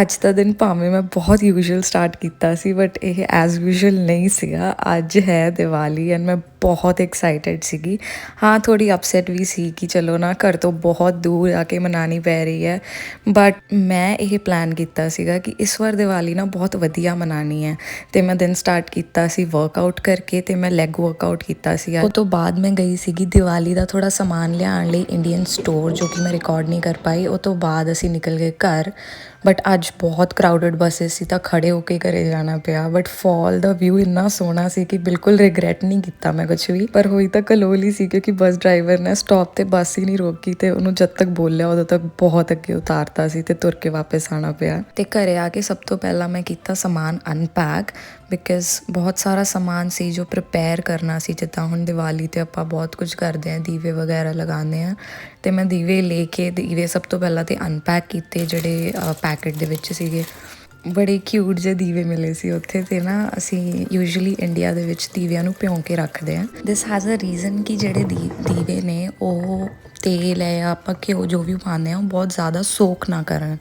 ਅੱਜ ਦਾ ਦਿਨ ਭਾਵੇਂ ਮੈਂ ਬਹੁਤ ਯੂਜੂਅਲ ਸਟਾਰਟ ਕੀਤਾ ਸੀ ਬਟ ਇਹ ਐਜ਼ ਯੂਜੂਅਲ ਨਹੀਂ ਸੀਗਾ। ਅੱਜ ਹੈ ਦੀਵਾਲੀ ਐਂਡ ਮੈਂ ਬਹੁਤ ਐਕਸਾਈਟਿਡ ਸੀਗੀ। ਹਾਂ ਥੋੜੀ ਅਪਸੈਟ ਵੀ ਸੀ ਕਿ ਚਲੋ ਨਾ, ਘਰ ਤੋਂ ਬਹੁਤ ਦੂਰ ਆ ਕੇ ਮਨਾਣੀ ਪੈ ਰਹੀ ਹੈ। ਬਟ ਮੈਂ ਇਹ ਪਲਾਨ ਕੀਤਾ ਸੀਗਾ ਕਿ ਇਸ ਵਾਰ ਦੀਵਾਲੀ ਨਾ ਬਹੁਤ ਵਧੀਆ ਮਨਾਣੀ ਹੈ। ਤੇ ਮੈਂ ਦਿਨ ਸਟਾਰਟ ਕੀਤਾ ਸੀ ਵਰਕਆਊਟ ਕਰਕੇ ਤੇ ਮੈਂ ਲੈਗ ਵਰਕਆਊਟ ਕੀਤਾ ਸੀਗਾ। ਉਹ ਤੋਂ ਬਾਅਦ ਮੈਂ ਗਈ ਸੀਗੀ ਦੀਵਾਲੀ ਦਾ ਥੋੜਾ ਸਮਾਨ ਲਿਆਉਣ ਲਈ ਇੰਡੀਅਨ ਸਟੋਰ ਜੋ ਕਿ ਮੈਂ ਰਿਕਾਰਡ ਨਹੀਂ ਕਰ ਪਾਈ। ਉਹ ਤੋਂ ਬਾਅਦ ਅਸੀਂ ਨਿਕਲ ਗਏ ਘਰ। ਬਟ ਅੱਜ ਬਹੁਤ ਕਰਾਊਡਡ ਬੱਸਸ ਸੀ ਤਾਂ ਖੜੇ ਹੋ ਕੇ ਘਰੇ ਜਾਣਾ ਪਿਆ। ਬਟ ਫਾਲ ਦਾ ਵਿਊ ਇੰਨਾ ਸੋਹਣਾ ਸੀ ਕਿ ਬਿਲਕੁਲ ਰਿਗਰੈਟ ਨਹੀਂ ਕੀਤਾ ਮੈਂ ਕੁਝ ਵੀ ਪਰ ਹੋਈ ਤਾਂ ਕਲੋਲ ਹੀ ਸੀ ਕਿਉਂਕਿ ਬੱਸ ਡਰਾਈਵਰ ਨੇ ਸਟਾਪ ਤੇ ਬੱਸ ਹੀ ਨਹੀਂ ਰੋਕੀ ਤੇ ਉਹਨੂੰ ਜਦ ਤੱਕ ਬੋਲਿਆ ਉਦੋਂ ਤੱਕ ਬਹੁਤ ਅੱਗੇ ਉਤਾਰਤਾ ਸੀ ਤੇ ਤੁਰ ਕੇ ਵਾਪਸ ਆਣਾ ਪਿਆ। ਤੇ ਘਰੇ ਆ ਕੇ ਸਭ ਤੋਂ ਪਹਿਲਾਂ ਮੈਂ ਕੀਤਾ ਸਮਾਨ ਅਨਪੈਕ ਬਿਕਾਜ਼ ਬਹੁਤ ਸਾਰਾ ਸਮਾਨ ਸੀ ਜੋ ਪ੍ਰਿਪੇਅਰ ਕਰਨਾ ਸੀ। ਜਿੱਦਾਂ ਹੁਣ ਦੀਵਾਲੀ ਤੇ ਆਪਾਂ ਬਹੁਤ ਕੁਝ ਕਰਦੇ ਆਂ ਦੀਵੇ ਵਗੈਰਾ ਲਗਾਉਂਦੇ ਆਂ ਤੇ ਮੈਂ ਦੀਵੇ ਲੈ ਕੇ ਦੀਵੇ ਸਭ ਤੋਂ ਪਹਿਲਾਂ ਤੇ ਅਨਪੈਕ ਕੀਤੇ ਜਿਹੜੇ ਪੈਕੇਟ ਦੇ ਵਿੱਚ ਸੀਗੇ। ਬੜੇ ਕਿਊਟ ਜਿਹੇ ਦੀਵੇ ਮਿਲੇ ਸੀ ਉੱਥੇ ਤੇ ਨਾ ਅਸੀਂ ਯੂਜੂਅਲੀ ਇੰਡੀਆ ਦੇ ਵਿੱਚ ਦੀਵਿਆਂ ਨੂੰ ਭਿਉਂ ਕੇ ਰੱਖਦੇ ਆਂ ਦਿਸ ਹੈਜ਼ ਅ ਰੀਜ਼ਨ ਕਿ ਜਿਹੜੇ ਦੀ- ਦੀਵੇ ਨੇ ਉਹ ਤੇਲ ਹੈ ਜਾਂ ਆਪਾਂ ਘਿਓ ਜੋ ਵੀ ਪਾਉਂਦੇ ਆ ਉਹ ਬਹੁਤ ਜ਼ਿਆਦਾ ਸੋਕ ਨਾ ਕਰਨ।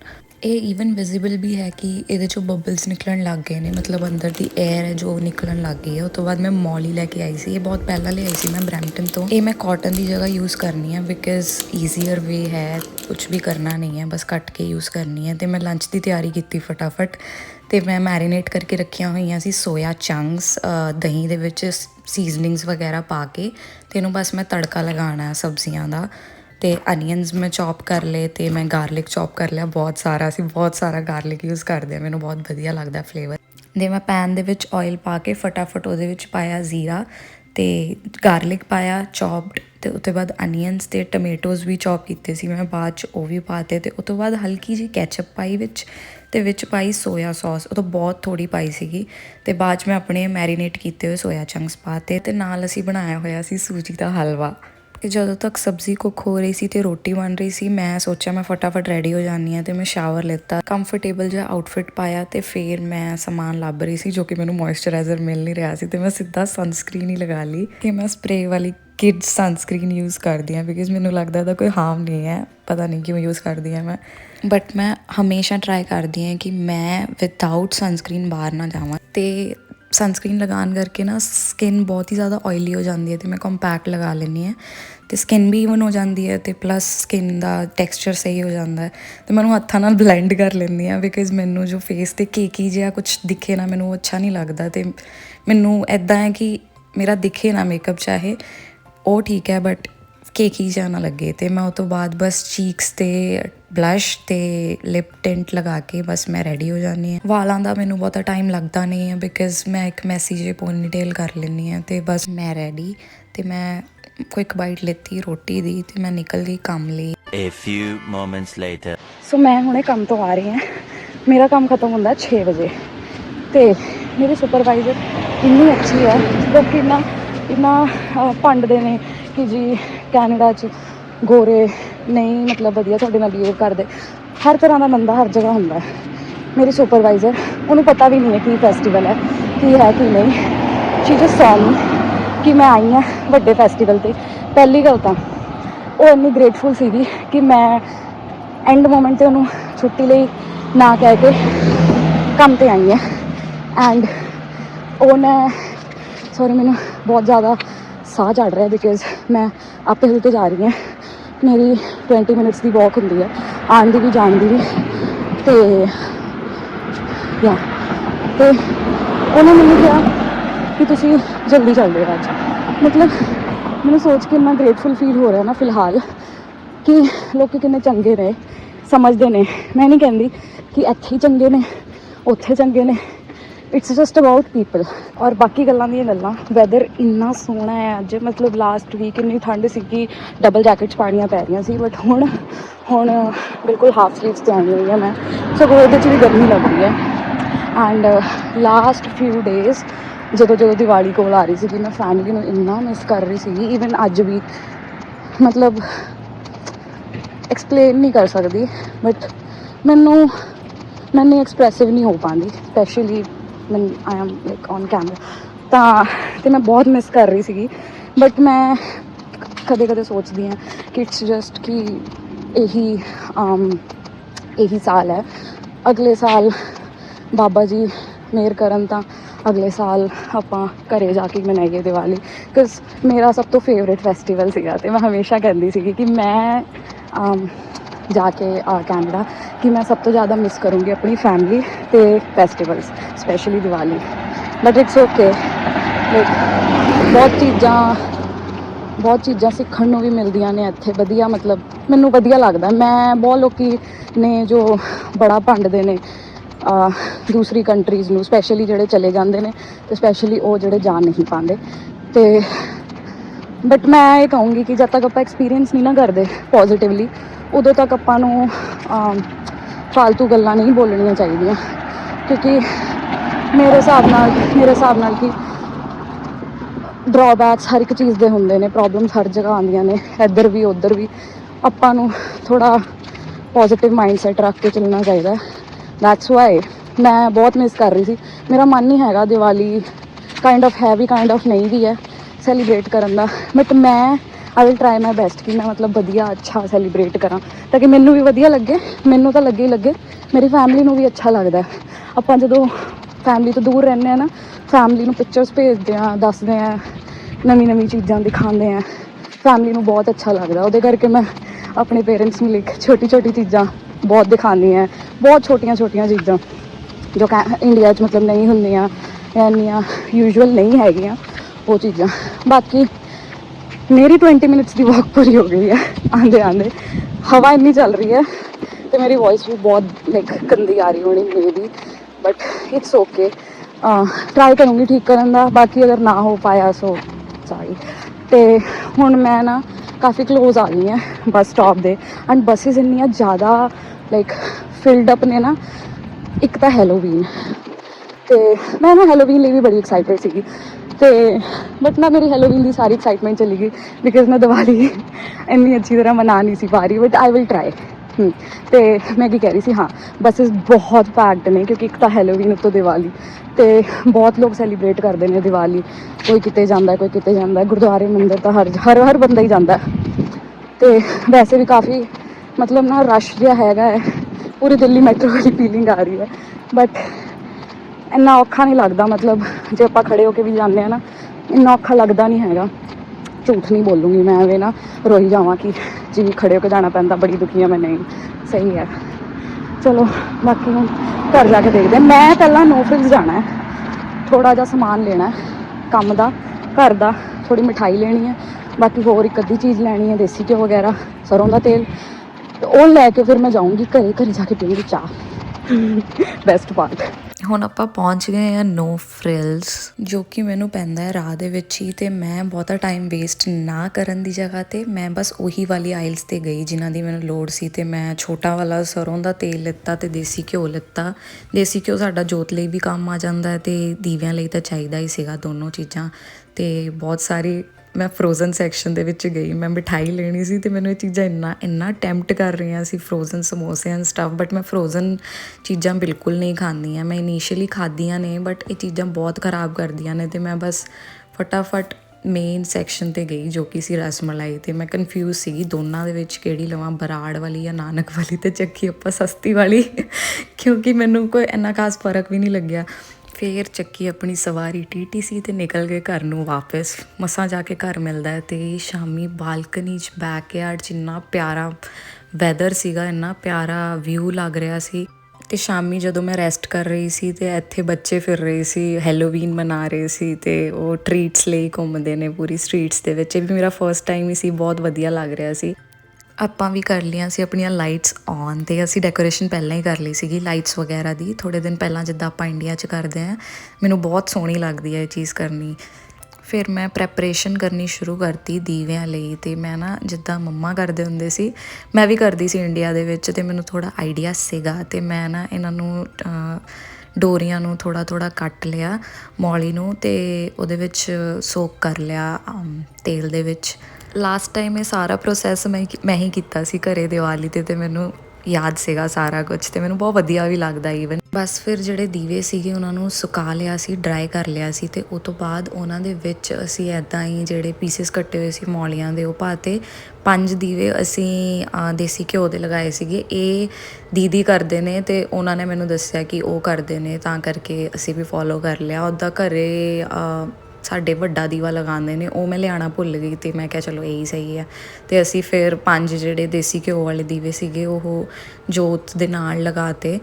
ਇਹ ਈਵਨ ਵਿਜ਼ੀਬਲ ਵੀ ਹੈ ਕਿ ਇਹਦੇ ਚੋਂ ਬਬਲਸ ਨਿਕਲਣ ਲੱਗ ਗਏ ਨੇ, ਮਤਲਬ ਅੰਦਰ ਦੀ 에ਅਰ ਹੈ ਜੋ ਨਿਕਲਣ ਲੱਗ ਗਈ ਹੈ। ਉਸ ਤੋਂ ਬਾਅਦ ਮੈਂ ਮੌਲੀ ਲੈ ਕੇ ਆਈ ਸੀ। ਇਹ ਬਹੁਤ ਪਹਿਲਾਂ ਲਿਆਈ ਸੀ ਮੈਂ ਬ੍ਰੈਂਪਟਨ ਤੋਂ। ਇਹ ਮੈਂ ਕਾਟਨ ਦੀ ਜਗ੍ਹਾ ਯੂਜ਼ ਕਰਨੀ ਹੈ ਬਿਕਾਜ਼ ਈਜ਼ੀਅਰ ਵੇ ਹੈ ਕੁਝ ਵੀ ਕਰਨਾ ਨਹੀਂ ਹੈ, ਬਸ ਕੱਟ ਕੇ ਯੂਜ਼ ਕਰਨੀ ਹੈ। ਤੇ ਮੈਂ ਲੰਚ ਦੀ ਤਿਆਰੀ ਕੀਤੀ ਫਟਾਫਟ। ਤੇ ਮੈਂ ਮੈਰੀਨੇਟ ਕਰਕੇ ਰੱਖੀਆਂ ਹੋਈਆਂ ਸੀ ਸੋਇਆ ਚੰਗਸ ਦਹੀਂ ਦੇ ਵਿੱਚ ਸੀਜ਼ਨਿੰਗਸ ਵਗੈਰਾ ਪਾ ਕੇ। ਤੇ ਇਹਨੂੰ ਬਸ ਮੈਂ ਤੜਕਾ ਲਗਾਉਣਾ ਸਬਜ਼ੀਆਂ ਦਾ। ਤੇ ਅਨੀਅਨਸ ਮੈਂ ਚੌਪ ਕਰ ਲਏ ਤੇ ਮੈਂ ਗਾਰਲਿਕ ਚੌਪ ਕਰ ਲਿਆ। ਬਹੁਤ ਸਾਰਾ, ਅਸੀਂ ਬਹੁਤ ਸਾਰਾ ਗਾਰਲਿਕ ਯੂਜ਼ ਕਰਦੇ ਆ ਮੈਨੂੰ ਬਹੁਤ ਵਧੀਆ ਲੱਗਦਾ ਫਲੇਵਰ ਦੇ ਮੈਂ ਪੈਨ ਦੇ ਵਿੱਚ ਆਇਲ ਪਾ ਕੇ ਫਟਾਫਟ ਉਹਦੇ ਵਿੱਚ ਪਾਇਆ ਜ਼ੀਰਾ ਤੇ ਗਾਰਲਿਕ ਪਾਇਆ ਚੌਪਡ ਤੇ ਉਸ ਤੋਂ ਬਾਅਦ ਅਨੀਅਨਸ ਤੇ ਟੋਮੇਟੋਜ਼ ਵੀ ਚੌਪ ਕੀਤੇ ਸੀ ਮੈਂ। ਬਾਅਦ ਚ ਉਹ ਵੀ ਪਾਤੇ ਤੇ ਉਸ ਤੋਂ ਬਾਅਦ ਹਲਕੀ ਜੀ ਕੈਚਅਪ ਪਾਈ ਵਿੱਚ ਤੇ ਵਿੱਚ ਪਾਈ ਸੋਇਆ ਸੌਸ ਉਹ ਤੋਂ ਬਹੁਤ ਥੋੜੀ ਪਾਈ ਸੀਗੀ ਤੇ ਬਾਅਦ ਚ ਮੈਂ ਆਪਣੇ ਮੈਰੀਨੇਟ ਕੀਤੇ ਹੋਏ ਸੋਇਆ ਚੰਕਸ ਪਾਤੇ ਤੇ ਨਾਲ ਅਸੀਂ ਬਣਾਇਆ ਹੋਇਆ ਸੀ ਸੂਜੀ ਦਾ ਹਲਵਾ। ਤੇ ਜਦੋਂ ਤੱਕ ਸਬਜ਼ੀ ਕੁੱਕ ਹੋ ਰਹੀ ਸੀ ਤੇ ਰੋਟੀ ਬਣ ਰਹੀ ਸੀ, ਮੈਂ ਸੋਚਿਆ ਮੈਂ ਫਟਾਫਟ ਰੈਡੀ ਹੋ ਜਾਨੀ ਆ ਤੇ ਮੈਂ ਸ਼ਾਵਰ ਲਿੱਤਾ। ਕੰਫਰਟੇਬਲ ਜਿਹਾ ਆਊਟਫਿਟ ਪਾਇਆ ਤੇ ਫਿਰ ਮੈਂ ਸਮਾਨ ਲੱਭ ਰਹੀ ਸੀ ਜੋ ਕਿ ਮੈਨੂੰ ਮੋਇਸਚਰਾਈਜ਼ਰ ਮਿਲ ਨਹੀਂ ਰਿਹਾ ਸੀ ਤੇ ਮੈਂ ਸਿੱਧਾ ਸਨਸਕ੍ਰੀਨ ਹੀ ਲਗਾ ਲਈ ਕਿ ਮੈਂ ਸਪਰੇ ਵਾਲੀ ਕਿਡਸ ਸਨਸਕ੍ਰੀਨ ਯੂਜ਼ ਕਰਦੀ ਆ ਬਿਕਾਜ਼ ਮੈਨੂੰ ਲੱਗਦਾ ਇਹਦਾ ਕੋਈ ਹਾਰਮ ਨਹੀਂ ਹੈ। ਪਤਾ ਨਹੀਂ ਕਿਉਂ ਯੂਜ਼ ਕਰਦੀ ਆ ਮੈਂ। ਬਟ ਮੈਂ ਹਮੇਸ਼ਾ ਟਰਾਈ ਕਰਦੀ ਆ ਕਿ ਮੈਂ ਵਿਦਆਊਟ ਸਨਸਕ੍ਰੀਨ ਬਾਹਰ ਨਾ ਜਾਵਾਂ। ਤੇ ਸਨਸਕ੍ਰੀਨ ਲਗਾਉਣ ਕਰਕੇ ਨਾ ਸਕਿਨ ਬਹੁਤ ਹੀ ਜ਼ਿਆਦਾ ਆਇਲੀ ਹੋ ਜਾਂਦੀ ਹੈ ਤੇ ਮੈਂ ਕੰਪੈਕਟ ਲਗਾ ਲੈਂਦੀ ਹਾਂ ਤੇ ਸਕਿਨ ਵੀ ਇਵਨ ਹੋ ਜਾਂਦੀ ਹੈ ਤੇ ਪਲੱਸ ਸਕਿਨ ਦਾ ਟੈਕਸਚਰ ਸਹੀ ਹੋ ਜਾਂਦਾ ਹੈ ਤੇ ਉਹਨੂੰ ਹੱਥਾਂ ਨਾਲ ਬਲੈਂਡ ਕਰ ਲੈਂਦੀ ਹਾਂ ਬਿਕਾਜ਼ ਮੈਨੂੰ ਜੋ ਫੇਸ ਤੇ ਕੇਕੀ ਜਿਹਾ ਕੁਝ ਦਿਖੇ ਨਾ ਮੈਨੂੰ ਉਹ ਅੱਛਾ ਨਹੀਂ ਲੱਗਦਾ ਤੇ ਮੈਨੂੰ ਐਦਾਂ ਹੈ ਕਿ ਮੇਰਾ ਦਿਖੇ ਨਾ ਮੇਕਅਪ ਚਾਹੇ, ਉਹ ਠੀਕ ਹੈ ਬਟ ਕੇਕੀ ਜਿਹਾ ਨਾ ਲੱਗੇ ਤੇ ਮੈਂ ਉਹ ਤੋਂ ਬਾਅਦ ਬਸ ਚੀਕਸ ਤੇ ਬਲਸ਼ ਤੇ ਲਿਪ ਟਿੰਟ ਲਗਾ ਕੇ ਬਸ ਮੈਂ ਰੈਡੀ ਹੋ ਜਾਂਦੀ ਹਾਂ। ਵਾਲਾਂ ਦਾ ਮੈਨੂੰ ਬਹੁਤਾ ਟਾਈਮ ਲੱਗਦਾ ਨਹੀਂ ਹੈ ਬਿਕਾਜ਼ ਮੈਂ ਇੱਕ ਮੈਸੀ ਜੇ ਪੋਨੀਟੇਲ ਕਰ ਲੈਂਦੀ ਹਾਂ ਤੇ ਬਸ ਮੈਂ ਰੈਡੀ ਤੇ ਮੈਂ ਕੁਇਕ ਬਾਈਟ ਲਿੱਤੀ ਰੋਟੀ ਦੀ ਤੇ ਮੈਂ ਨਿਕਲ ਗਈ ਕੰਮ ਲਈ। A few moments later. ਸੋ ਮੈਂ ਹੁਣੇ ਕੰਮ ਤੋਂ ਆ ਰਹੀ ਹਾਂ। ਮੇਰਾ ਕੰਮ ਖਤਮ ਹੁੰਦਾ 6 ਵਜੇ ਤੇ ਮੇਰੇ ਸੁਪਰਵਾਈਜ਼ਰ ਇੰਨੀ ਅੱਛੀ ਹੈ ਲੋਕ ਇੰਨਾ ਇੰਨਾ ਅਹ, ਭੰਡਦੇ ਨੇ ਕਿ ਜੀ ਕੈਨੇਡਾ 'ਚ ਗੋਰੇ ਨਹੀਂ, ਮਤਲਬ ਵਧੀਆ ਤੁਹਾਡੇ ਨਾਲ ਬਿਹੇਵ ਕਰਦੇ। ਹਰ ਤਰ੍ਹਾਂ ਦਾ ਬੰਦਾ ਹਰ ਜਗ੍ਹਾ ਹੁੰਦਾ ਮੇਰੇ ਸੁਪਰਵਾਈਜ਼ਰ, ਉਹਨੂੰ ਪਤਾ ਵੀ ਨਹੀਂ ਹੈ ਕੀ ਫੈਸਟੀਵਲ ਹੈ, ਕੀ ਹੈ, ਕੀ ਨਹੀਂ। ਸ਼ੀ ਜਸਟ ਸੌ ਮੀ ਕਿ ਮੈਂ ਆਈ ਹਾਂ ਵੱਡੇ ਫੈਸਟੀਵਲ ਤੇ। ਪਹਿਲੀ ਗੱਲ ਤਾਂ ਉਹ ਇੰਨੀ ਗ੍ਰੇਟਫੁਲ ਸੀਗੀ ਕਿ ਮੈਂ ਐਂਡ ਮੋਮੈਂਟ ਤੇ ਉਹਨੂੰ ਛੁੱਟੀ ਲਈ ਨਾ ਕਹਿ ਕੇ ਕੰਮ ਤੇ ਆਈ ਹਾਂ। ਐਂਡ ਉਹਨੇ ਸੌਰੀ ਮੈਨੂੰ ਬਹੁਤ ਜ਼ਿਆਦਾ ਸਾਹ ਚੜ ਰਿਹਾ ਬਿਕਾਜ਼ ਮੈਂ ਆਪੇ ਹਿਲ 'ਤੇ ਜਾ ਰਹੀ ਹਾਂ। ਮੇਰੀ 20 ਮਿੰਟਸ ਦੀ ਵਾਕ ਹੁੰਦੀ ਹੈ। ਆਉਣ ਦੀ ਵੀ, ਜਾਣ ਦੀ ਵੀ। ਤੇ ਯਾ ਤੇ ਉਹਨੇ ਮੈਨੂੰ ਕਿਹਾ ਕਿ ਤੁਸੀਂ ਜਲਦੀ ਚੱਲਦੇ ਹੋ ਅੱਜ ਮਤਲਬ ਮੈਨੂੰ ਸੋਚ ਕੇ ਇੰਨਾ ਗ੍ਰੇਟਫੁਲ ਫੀਲ ਹੋ ਰਿਹਾ ਨਾ ਫਿਲਹਾਲ ਕਿ ਲੋਕ ਕਿੰਨੇ ਚੰਗੇ ਨੇ, ਸਮਝਦੇ ਨੇ। ਮੈਂ ਨਹੀਂ ਕਹਿੰਦੀ ਕਿ ਇੱਥੇ ਹੀ ਚੰਗੇ ਨੇ, ਉੱਥੇ ਚੰਗੇ ਨੇ। ਇਟਸ ਜਸਟ ਅਬਾਊਟ ਪੀਪਲ ਔਰ ਬਾਕੀ ਗੱਲਾਂ ਦੀਆਂ ਗੱਲਾਂ ਵੈਦਰ ਇੰਨਾ ਸੋਹਣਾ ਹੈ ਅੱਜ ਮਤਲਬ ਲਾਸਟ ਵੀਕ ਇੰਨੀ ਠੰਡ ਸੀ ਕਿ ਡਬਲ ਜੈਕਟਸ ਪਾਣੀਆਂ ਪੈ ਰਹੀਆਂ ਸੀ ਬਟ ਹੁਣ ਹੁਣ ਬਿਲਕੁਲ ਹਾਫ ਸਲੀਵਸ ਤੇ ਆਈ ਹੋਈ ਹਾਂ ਮੈਂ ਸਗੋਂ ਇਹਦੇ 'ਚ ਵੀ ਗਰਮੀ ਲੱਗ ਰਹੀ ਹੈ ਐਂਡ ਲਾਸਟ ਫਿਊ ਡੇਜ਼ ਜਦੋਂ ਜਦੋਂ ਦੀਵਾਲੀ ਕੋਲ ਆ ਰਹੀ ਸੀ ਮੈਂ ਫੈਮਿਲੀ ਨੂੰ ਇੰਨਾ ਮਿਸ ਕਰ ਰਹੀ ਸੀ ਇਵਨ ਅੱਜ ਵੀ ਮਤਲਬ ਐਕਸਪਲੇਨ ਨਹੀਂ ਕਰ ਸਕਦੀ ਬਟ ਮੈਨੂੰ ਮੈਂ ਨਹੀਂ ਐਕਸਪ੍ਰੈਸਿਵ ਨਹੀਂ ਹੋ ਪਾਉਂਦੀ ਸਪੈਸ਼ਲੀ ਮਨ I am like on camera ਤਾਂ ਤੇ ਮੈਂ ਬਹੁਤ ਮਿਸ ਕਰ ਰਹੀ ਸੀਗੀ ਬਟ ਮੈਂ ਕਦੇ ਕਦੇ ਸੋਚਦੀ ਹਾਂ ਕਿ ਇਟਸ ਜਸਟ ਕਿ ਇਹੀ um, ਇਹੀ ਸਾਲ ਹੈ। ਅਗਲੇ ਸਾਲ ਬਾਬਾ ਜੀ ਮਿਹਰ ਕਰਨ ਤਾਂ ਅਗਲੇ ਸਾਲ ਆਪਾਂ ਘਰੇ ਜਾ ਕੇ ਮਨਾਈਏ ਦੀਵਾਲੀ ਕਿਉਂਕਿ ਮੇਰਾ ਸਭ ਤੋਂ ਫੇਵਰੇਟ ਫੈਸਟੀਵਲ ਸੀਗਾ ਤੇ ਮੈਂ ਹਮੇਸ਼ਾ ਕਹਿੰਦੀ ਸੀਗੀ ਕਿ ਮੈਂ um, ਜਾ ਕੇ ਆ ਕੈਨੇਡਾ ਕਿ ਮੈਂ ਸਭ ਤੋਂ ਜ਼ਿਆਦਾ ਮਿਸ ਕਰੂੰਗੀ ਆਪਣੀ ਫੈਮਿਲੀ ਤੇ festivals specially Diwali. But it's okay ਬਹੁਤ ਚੀਜ਼ਾਂ ਬਹੁਤ ਚੀਜ਼ਾਂ ਸਿੱਖਣ ਨੂੰ ਵੀ ਮਿਲਦੀਆਂ ਨੇ ਇੱਥੇ। ਵਧੀਆ ਮਤਲਬ, ਮੈਨੂੰ ਵਧੀਆ ਲੱਗਦਾ। ਮੈਂ ਬਹੁਤ ਲੋਕੀ ਨੇ ਜੋ ਬੜਾ ਭੰਡਦੇ ਨੇ ਦੂਸਰੀ ਕੰਟਰੀਜ਼ ਨੂੰ ਸਪੈਸ਼ਲੀ ਜਿਹੜੇ ਚਲੇ ਜਾਂਦੇ ਨੇ ਤੇ ਸਪੈਸ਼ਲੀ ਉਹ ਜਿਹੜੇ ਜਾ ਨਹੀਂ ਪਾਉਂਦੇ। ਤੇ ਬਟ ਮੈਂ ਇਹ ਕਹੂੰਗੀ ਕਿ ਜਦ ਤੱਕ ਆਪਾਂ ਐਕਸਪੀਰੀਅੰਸ ਨਹੀਂ ਨਾ ਕਰਦੇ ਪੋਜ਼ਿਟਿਵਲੀ ਉਦੋਂ ਤੱਕ ਆਪਾਂ ਨੂੰ ਅਮ, ਫालतू ਗੱਲਾਂ ਨਹੀਂ ਬੋਲਣੀਆਂ ਚਾਹੀਦੀਆਂ। ਕਿਉਂਕਿ ਮੇਰੇ ਹਿਸਾਬ ਨਾਲ ਮੇਰੇ ਹਿਸਾਬ ਨਾਲ ਕਿ ਡਰਾਬੈਕਸ ਹਰ ਇੱਕ ਚੀਜ਼ ਦੇ ਹੁੰਦੇ ਨੇ ਪ੍ਰੋਬਲਮਸ ਹਰ ਜਗ੍ਹਾ ਆਉਂਦੀਆਂ ਨੇ ਇੱਧਰ ਵੀ ਉੱਧਰ ਵੀ। ਆਪਾਂ ਨੂੰ ਥੋੜਾ ਪੋਜ਼ਿਟਿਵ ਮਾਈਂਡਸੈਟ ਰੱਖ ਕੇ ਚੱਲਣਾ ਚਾਹੀਦਾ। ਦੈਟਸ ਵਾਈ ਮੈਂ ਬਹੁਤ ਮਿਸ ਕਰ ਰਹੀ ਸੀ। ਮੇਰਾ ਮਨ ਨਹੀਂ ਹੈਗਾ ਦੀਵਾਲੀ ਕਾਈਂਡ ਆਫ ਹੈ ਵੀ ਕਾਈਂਡ ਆਫ ਨਹੀਂ ਵੀ ਹੈ ਸੈਲੀਬ੍ਰੇਟ ਕਰਨ ਦਾ। ਬਟ ਮੈਂ I will try my best ਕਿ ਮੈਂ ਮਤਲਬ ਵਧੀਆ, ਅੱਛਾ ਸੈਲੀਬ੍ਰੇਟ ਕਰਾਂ। ਤਾਂ ਕਿ ਮੈਨੂੰ ਵੀ ਵਧੀਆ ਲੱਗੇ, ਮੈਨੂੰ ਤਾਂ ਲੱਗੇ ਹੀ ਲੱਗੇ। ਮੇਰੀ ਫੈਮਿਲੀ ਨੂੰ ਵੀ ਅੱਛਾ ਲੱਗਦਾ ਆਪਾਂ ਜਦੋਂ ਫੈਮਿਲੀ ਤੋਂ ਦੂਰ ਰਹਿੰਦੇ ਆ ਨਾ ਫੈਮਿਲੀ ਨੂੰ ਪਿਕਚਰਸ ਭੇਜਦੇ ਆ ਦੱਸਦੇ ਆ ਨਵੀਂ ਨਵੀਂ ਚੀਜ਼ਾਂ ਦਿਖਾਉਂਦੇ ਆ ਫੈਮਿਲੀ ਨੂੰ ਬਹੁਤ ਅੱਛਾ ਲੱਗਦਾ। ਉਹਦੇ ਕਰਕੇ ਮੈਂ ਆਪਣੇ ਪੇਰੈਂਟਸ ਨੂੰ ਲਿਖ ਛੋਟੀ ਛੋਟੀ ਚੀਜ਼ਾਂ ਬਹੁਤ ਦਿਖਾਉਂਦੀ ਆ ਬਹੁਤ ਛੋਟੀਆਂ ਛੋਟੀਆਂ ਚੀਜ਼ਾਂ, ਜੋ ਕੈ ਇੰਡੀਆ 'ਚ ਮਤਲਬ ਨਹੀਂ ਹੁੰਦੀਆਂ ਜਾਂ ਇੰਨੀਆਂ ਯੂਜੂਅਲ ਨਹੀਂ ਹੈਗੀਆਂ, ਉਹ ਚੀਜ਼ਾਂ। ਬਾਕੀ ਮੇਰੀ 20 ਮਿੰਟਸ ਦੀ ਵਾਕ ਪੂਰੀ ਹੋ ਗਈ ਹੈ। ਆਂਦੇ ਆਂਦੇ। ਹਵਾ ਇੰਨੀ ਚੱਲ ਰਹੀ ਹੈ ਤੇ ਮੇਰੀ ਵੌਇਸ ਵੀ ਬਹੁਤ ਲਾਈਕ ਗੰਦੀ ਆ ਰਹੀ ਹੋਣੀ maybe but it's okay try ਕਰੂੰਗੀ ਠੀਕ ਕਰਨ ਦਾ, ਬਾਕੀ ਅਗਰ ਨਾ ਹੋ ਪਾਇਆ ਸੋ ਸੌਰੀ ਤੇ ਹੁਣ ਮੈਂ ਨਾ ਕਾਫੀ ਕਲੋਜ਼ ਆ ਗਈ ਹਾਂ ਬੱਸ ਸਟਾਪ ਦੇ। ਐਂਡ ਬੱਸਿਸ ਇੰਨੀਆਂ ਜ਼ਿਆਦਾ ਲਾਈਕ ਫਿਲਡ ਅਪ ਨੇ ਨਾ, ਇੱਕ ਤਾਂ ਹੈਲੋਵੀਨ ਤੇ ਮੈਂ ਨਾ ਹੈਲੋਵੀਨ ਲਈ ਵੀ ਬੜੀ ਐਕਸਾਈਟਡ ਸੀਗੀ। ਤੇ ਬਟ ਨਾ ਮੇਰੀ ਹੈਲੋਵੀਨ ਦੀ ਸਾਰੀ ਐਕਸਾਈਟਮੈਂਟ ਚਲੀ ਗਈ ਬਿਕਾਜ਼ ਮੈਂ ਦੀਵਾਲੀ ਇੰਨੀ ਅੱਛੀ ਤਰ੍ਹਾਂ ਮਨਾ ਨਹੀਂ ਸੀ ਪਾ ਰਹੀ ਬਟ ਆਈ ਵਿਲ ਟਰਾਈ ਤੇ ਮੈਂ ਕੀ ਕਹਿ ਰਹੀ ਸੀ, ਹਾਂ ਬੱਸਸ ਬਹੁਤ ਪੈਕਡ ਨੇ ਕਿਉਂਕਿ ਇੱਕ ਤਾਂ ਹੈਲੋਵੀਨ ਉੱਤੋਂ ਦੀਵਾਲੀ ਤੇ ਬਹੁਤ ਲੋਕ ਸੈਲੀਬ੍ਰੇਟ ਕਰਦੇ ਨੇ ਦੀਵਾਲੀ। ਕੋਈ ਕਿਤੇ ਜਾਂਦਾ, ਕੋਈ ਕਿਤੇ ਜਾਂਦਾ, ਗੁਰਦੁਆਰੇ, ਮੰਦਿਰ ਤਾਂ ਹਰ ਹਰ ਹਰ ਬੰਦਾ ਹੀ ਜਾਂਦਾ। ਹੈ। ਤੇ ਵੈਸੇ ਵੀ ਕਾਫੀ ਮਤਲਬ ਨਾ ਰਸ਼ ਜਿਹਾ ਹੈਗਾ ਹੈ। ਪੂਰੀ ਦਿੱਲੀ ਮੈਟਰੋ ਵਾਲੀ ਫੀਲਿੰਗ ਆ ਰਹੀ ਹੈ। ਬਟ ਇੰਨਾ ਔਖਾ ਨਹੀਂ ਲੱਗਦਾ ਮਤਲਬ ਜੇ ਆਪਾਂ ਖੜੇ ਹੋ ਕੇ ਵੀ ਜਾਂਦੇ ਆ ਨਾ ਇੰਨਾ ਔਖਾ ਲੱਗਦਾ ਨਹੀਂ ਹੈਗਾ। ਝੂਠ ਨਹੀਂ ਬੋਲੂੰਗੀ ਮੈਂ ਐਵੇਂ ਨਾ ਰੋਈ ਜਾਵਾਂ ਕਿ ਜੀ ਖੜੇ ਹੋ ਕੇ ਜਾਣਾ ਪੈਂਦਾ ਬੜੀ ਦੁਖੀ ਆ ਮੈਂ ਨਹੀਂ ਸਹੀ ਹੈ। ਚਲੋ ਬਾਕੀ ਹੁਣ ਘਰ ਜਾ ਕੇ ਦੇਖਦੇ। ਮੈਂ ਪਹਿਲਾਂ ਨੋ ਫ੍ਰਿਲਸ ਜਾਣਾ ਥੋੜਾ ਜਿਹਾ ਸਮਾਨ ਲੈਣਾ ਕੰਮ ਦਾ ਘਰ ਦਾ ਥੋੜੀ ਮਿਠਾਈ ਲੈਣੀ ਹੈ ਬਾਕੀ ਹੋਰ ਇੱਕ ਅੱਧੀ ਚੀਜ਼ ਲੈਣੀ ਹੈ ਦੇਸੀ ਘਿਓ ਵਗੈਰਾ ਸਰੋਂ ਦਾ ਤੇਲ। ਉਹ ਲੈ ਕੇ ਫਿਰ ਮੈਂ ਜਾਊਂਗੀ ਘਰੇ ਘਰੇ ਜਾ ਕੇ ਪੀਊਂਗੀ ਚਾਹ। ਬੈਸਟ ਪਾਰਟ ਹੁਣ ਆਪਾਂ ਪਹੁੰਚ ਗਏ ਆ ਨੋ ਫ੍ਰਿਲਸ। ਜੋ ਕਿ ਮੈਨੂੰ ਪੈਂਦਾ ਹੈ ਰਾਹ ਦੇ ਵਿੱਚ ਹੀ ਤੇ ਮੈਂ ਬਹੁਤਾ ਟਾਈਮ ਵੇਸਟ ਨਾ ਕਰਨ ਦੀ ਜਗ੍ਹਾ ਤੇ ਮੈਂ ਬਸ ਉਹੀ ਵਾਲੀ ਆਇਲਸ ਤੇ ਗਈ ਜਿਨ੍ਹਾਂ ਦੀ ਮੈਨੂੰ ਲੋੜ ਸੀ ਤੇ ਮੈਂ ਛੋਟਾ ਵਾਲਾ ਸਰੋਂ ਦਾ ਤੇਲ ਲਿੱਤਾ ਤੇ ਦੇਸੀ ਘਿਓ ਲਿੱਤਾ। ਦੇਸੀ ਘਿਓ ਸਾਡਾ ਜੋਤ ਲਈ ਵੀ ਕੰਮ ਆ ਜਾਂਦਾ ਹੈ ਤੇ ਦੀਵਿਆਂ ਲਈ ਤਾਂ ਚਾਹੀਦਾ ਹੀ ਸੀਗਾ ਦੋਨੋਂ ਚੀਜ਼ਾਂ ਤੇ ਬਹੁਤ ਸਾਰੀ ਮੈਂ ਫਰੋਜ਼ਨ ਸੈਕਸ਼ਨ ਦੇ ਵਿੱਚ ਗਈ, ਮੈਂ ਮਿਠਾਈ ਲੈਣੀ ਸੀ ਤੇ ਮੈਨੂੰ ਇਹ ਚੀਜ਼ਾਂ ਇੰਨਾ ਇੰਨਾ ਟੈਂਪਟ ਕਰ ਰਹੀਆਂ ਸੀ ਫਰੋਜ਼ਨ ਸਮੋਸੇ ਐਂਡ ਸਟਫ ਬਟ ਮੈਂ ਫਰੋਜ਼ਨ ਚੀਜ਼ਾਂ ਬਿਲਕੁਲ ਨਹੀਂ ਖਾਂਦੀ ਖਾਂਦੀਆਂ। ਮੈਂ ਇਨੀਸ਼ੀਅਲੀ ਖਾਧੀਆਂ ਨੇ ਬਟ ਇਹ ਚੀਜ਼ਾਂ ਬਹੁਤ ਖਰਾਬ ਕਰਦੀਆਂ ਨੇ ਤੇ ਮੈਂ ਬਸ ਫਟਾਫਟ ਮੇਨ ਸੈਕਸ਼ਨ ਤੇ ਗਈ ਜੋ ਕਿ ਸੀ ਰਸਮਲਾਈ ਤੇ ਮੈਂ ਕਨਫਿਊਜ਼ ਸੀਗੀ ਦੋਨਾਂ ਦੇ ਵਿੱਚ ਕਿਹੜੀ ਲਵਾਂ, ਬਰਾੜ ਵਾਲੀ ਜਾਂ ਨਾਨਕ ਵਾਲੀ ਤੇ ਚੱਕੀ ਆਪਾਂ ਸਸਤੀ ਵਾਲੀ, ਕਿਉਂਕਿ ਮੈਨੂੰ ਕੋਈ ਇੰਨਾ ਖਾਸ ਫ਼ਰਕ ਵੀ ਨਹੀਂ ਲੱਗਿਆ। ਫੇਰ ਚੱਕੀ ਆਪਣੀ ਸਵਾਰੀ ਟੀਟੀਸੀ ਤੇ ਨਿਕਲ ਗਏ ਘਰ ਨੂੰ ਵਾਪਸ। ਮਸਾਂ ਜਾ ਕੇ ਘਰ ਮਿਲਦਾ ਹੈ ਤੇ ਸ਼ਾਮੀ ਬਾਲਕਨੀ 'ਚ ਬੈਕਯਾਰਡ 'ਚ ਇੰਨਾ ਪਿਆਰਾ ਵੈਦਰ ਸੀਗਾ, ਇੰਨਾ ਪਿਆਰਾ ਵਿਊ ਲੱਗ ਰਿਹਾ ਸੀ ਤੇ ਸ਼ਾਮੀ ਜਦੋਂ ਮੈਂ ਰੈਸਟ ਕਰ ਰਹੀ ਸੀ ਤੇ ਇੱਥੇ ਬੱਚੇ ਫਿਰ ਰਹੇ ਸੀ ਹੈਲੋਵੀਨ ਮਨਾ ਰਹੇ ਸੀ ਤੇ ਉਹ ਟ੍ਰੀਟਸ ਲਈ ਘੁੰਮਦੇ ਨੇ ਪੂਰੀ ਸਟਰੀਟਸ ਦੇ ਵਿੱਚ। ਇਹ ਵੀ ਮੇਰਾ ਫਰਸਟ ਟਾਈਮ ਹੀ ਸੀ, ਬਹੁਤ ਵਧੀਆ ਲੱਗ ਰਿਹਾ ਸੀ। ਆਪਾਂ ਵੀ ਕਰ ਲਈਆਂ ਸੀ ਆਪਣੀਆਂ ਲਾਈਟਸ ਔਨ ਤੇ ਅਸੀਂ ਡੈਕੋਰੇਸ਼ਨ ਪਹਿਲਾਂ ਹੀ ਕਰ ਲਈ ਸੀਗੀ ਲਾਈਟਸ ਵਗੈਰਾ ਦੀ। ਥੋੜੇ ਦਿਨ ਪਹਿਲਾਂ ਜਿੱਦਾਂ ਆਪਾਂ ਇੰਡੀਆ 'ਚ ਕਰਦੇ ਆ ਮੈਨੂੰ ਬਹੁਤ ਸੋਹਣੀ ਲੱਗਦੀ ਹੈ ਇਹ ਚੀਜ਼ ਕਰਨੀ। ਫਿਰ ਮੈਂ ਪ੍ਰੈਪਰੇਸ਼ਨ ਕਰਨੀ ਸ਼ੁਰੂ ਕਰਤੀ ਦੀਵਿਆਂ ਲਈ ਤੇ ਮੈਂ ਨਾ ਜਿੱਦਾਂ ਮੰਮਾ ਕਰਦੇ ਹੁੰਦੇ ਸੀ, ਮੈਂ ਵੀ ਕਰਦੀ ਸੀ ਇੰਡੀਆ ਦੇ ਵਿੱਚ ਤੇ ਮੈਨੂੰ ਥੋੜਾ ਆਈਡੀਆ ਸੀਗਾ ਤੇ ਮੈਂ ਨਾ ਇਹਨਾਂ ਨੂੰ ਡੋਰੀਆਂ ਨੂੰ ਥੋੜਾ ਥੋੜਾ ਕੱਟ ਲਿਆ, ਮੌਲੀ ਨੂੰ ਤੇ ਉਹਦੇ ਵਿੱਚ ਸੋਕ ਕਰ ਲਿਆ ਤੇਲ ਦੇ ਵਿੱਚ। ਲਾਸਟ ਟਾਈਮ ਇਹ ਸਾਰਾ ਪ੍ਰੋਸੈਸ ਮੈਂ ਹੀ- ਮੈਂ ਹੀ ਕੀਤਾ ਸੀ ਘਰੇ ਦੀਵਾਲੀ ਤੇ ਤੇ ਮੈਨੂੰ ਯਾਦ ਸੀਗਾ ਸਾਰਾ ਕੁਝ ਤੇ ਮੈਨੂੰ ਬਹੁਤ ਵਧੀਆ ਵੀ ਲੱਗਦਾ ਈਵਨ ਬਸ ਫਿਰ ਜਿਹੜੇ ਦੀਵੇ ਸੀਗੇ ਉਹਨਾਂ ਨੂੰ ਸੁਕਾ ਲਿਆ ਸੀ ਡਰਾਈ ਕਰ ਲਿਆ ਸੀ ਤੇ ਉਸ ਤੋਂ ਬਾਅਦ ਉਹਨਾਂ ਦੇ ਵਿੱਚ ਅਸੀਂ ਐਦਾਂ ਹੀ ਜਿਹੜੇ ਪੀਸਸ ਕੱਟੇ ਹੋਏ ਸੀ ਮੌਲੀਆਂ ਦੇ, ਉਹ ਪਾਤੇ। ਪੰਜ ਦੀਵੇ ਅਸੀਂ ਦੇਸੀ ਘਿਓ ਦੇ ਲਗਾਏ ਸੀਗੇ। ਇਹ ਦੀਦੀ ਕਰਦੇ ਨੇ ਤੇ ਉਹਨਾਂ ਨੇ ਮੈਨੂੰ ਦੱਸਿਆ ਕਿ ਉਹ ਕਰਦੇ ਨੇ, ਤਾਂ ਕਰਕੇ ਅਸੀਂ ਵੀ ਫੋਲੋ ਕਰ ਲਿਆ। ਉਹਦਾ ਘਰੇ ਸਾਡੇ ਵੱਡਾ ਦੀਵਾ ਲਗਾਉਂਦੇ ਨੇ ਉਹ ਮੈਂ ਲਿਆਣਾ ਭੁੱਲ ਗਈ ਤੇ ਮੈਂ ਕਿਹਾ ਚਲੋ ਇਹੀ ਸਹੀ ਹੈ ਤੇ ਅਸੀਂ ਫਿਰ ਪੰਜ ਜਿਹੜੇ ਦੇਸੀ ਘਿਓ ਵਾਲੇ ਦੀਵੇ ਸੀਗੇ ਉਹ ਜੋਤ ਦੇ ਨਾਲ ਲਗਾਤੇ।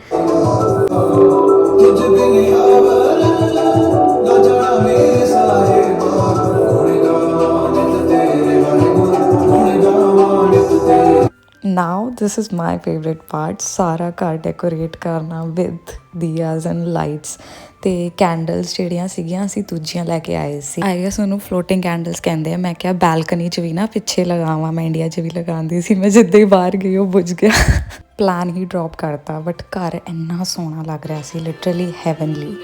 ਨਾਓ this is my favorite part ਸਾਰਾ ਘਰ ਡੈਕੋਰੇਟ ਕਰਨਾ with ਦੀਆਸ ਐਂਡ ਲਾਈਟਸ ਤੇ ਕੈਂਡਲਸ ਜਿਹੜੀਆਂ ਸੀਗੀਆਂ ਅਸੀਂ ਦੂਜੀਆਂ ਲੈ ਕੇ ਆਏ ਸੀ। ਆਈ ਗੈਸ ਉਹਨੂੰ ਫਲੋਟਿੰਗ ਕੈਂਡਲਸ ਕਹਿੰਦੇ ਆ। ਮੈਂ ਕਿਹਾ ਬਾਲਕਨੀ 'ਚ ਵੀ ਨਾ ਪਿੱਛੇ ਲਗਾਵਾਂ ਮੈਂ ਇੰਡੀਆ 'ਚ ਵੀ ਲਗਾਉਂਦੀ ਸੀ। ਮੈਂ ਜਿੱਦਾਂ ਹੀ ਬਾਹਰ ਗਈ ਉਹ ਬੁਝ ਗਿਆ। ਪਲਾਨ ਹੀ ਡ੍ਰੌਪ ਕਰਤਾ ਬਟ ਘਰ ਇੰਨਾ ਸੋਹਣਾ ਲੱਗ ਰਿਹਾ ਸੀ ਲਿਟਰਲੀ ਹੈਵਨਲੀ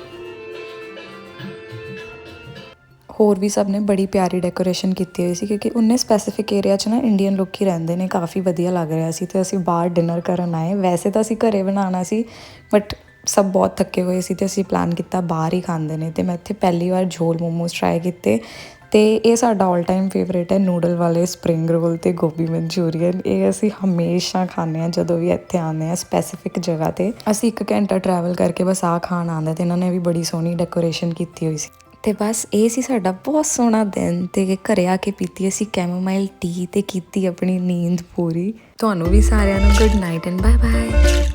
ਹੋਰ ਵੀ ਸਭ ਨੇ ਬੜੀ ਪਿਆਰੀ ਡੈਕੋਰੇਸ਼ਨ ਕੀਤੀ ਹੋਈ ਸੀ ਕਿਉਂਕਿ ਉਹਨੇ ਸਪੈਸੀਫਿਕ ਏਰੀਆ 'ਚ ਨਾ ਇੰਡੀਅਨ ਲੋਕੀ ਰਹਿੰਦੇ ਨੇ ਕਾਫੀ ਵਧੀਆ ਲੱਗ ਰਿਹਾ ਸੀ। ਤੇ ਅਸੀਂ ਬਾਹਰ ਡਿਨਰ ਕਰਨ ਆਏ। ਵੈਸੇ ਤਾਂ ਅਸੀਂ ਘਰੇ ਬਣਾਉਣਾ ਸੀ ਬਟ ਸਭ ਬਹੁਤ ਥੱਕੇ ਹੋਏ ਸੀ ਤੇ ਅਸੀਂ ਪਲਾਨ ਕੀਤਾ ਬਾਹਰ ਹੀ ਖਾਂਦੇ ਨੇ ਤੇ ਮੈਂ ਇੱਥੇ ਪਹਿਲੀ ਵਾਰ ਝੋਲ ਮੋਮੋਸ ਟਰਾਈ ਕੀਤੇ ਤੇ ਇਹ ਸਾਡਾ 올 ਟਾਈਮ ਫੇਵਰੇਟ ਹੈ ਨੂਡਲ ਵਾਲੇ ਸਪਰਿੰਗ ਰੋਲ ਤੇ ਗੋਭੀ ਮਨਚੂਰੀਅਨ। ਇਹ ਅਸੀਂ ਹਮੇਸ਼ਾ ਖਾਂਦੇ ਆ ਜਦੋਂ ਵੀ ਇੱਥੇ ਆਉਂਦੇ ਆ ਸਪੈਸੀਫਿਕ ਜਗ੍ਹਾ ਤੇ। ਅਸੀਂ ਇੱਕ ਘੰਟਾ ਟਰੈਵਲ ਕਰਕੇ ਬਸ ਆ ਖਾਣ ਆਉਂਦੇ ਤੇ ਇਹਨਾਂ ਨੇ ਵੀ ਬੜੀ ਸੋਹਣੀ ਡੈਕੋਰੇਸ਼ਨ ਕੀਤੀ ਹੋਈ ਸੀ। ਤੇ ਬਸ ਇਹ ਸੀ ਸਾਡਾ ਬਹੁਤ ਸੋਹਣਾ ਦਿਨ ਤੇ ਘਰੇ ਆ ਕੇ ਪੀਤੀ ਅਸੀਂ ਕੈਮੋਮਾਈਲ ਟੀ ਤੇ ਕੀਤੀ ਆਪਣੀ ਨੀਂਦ ਪੂਰੀ। ਤੁਹਾਨੂੰ ਵੀ ਸਾਰਿਆਂ ਨੂੰ good night and bye bye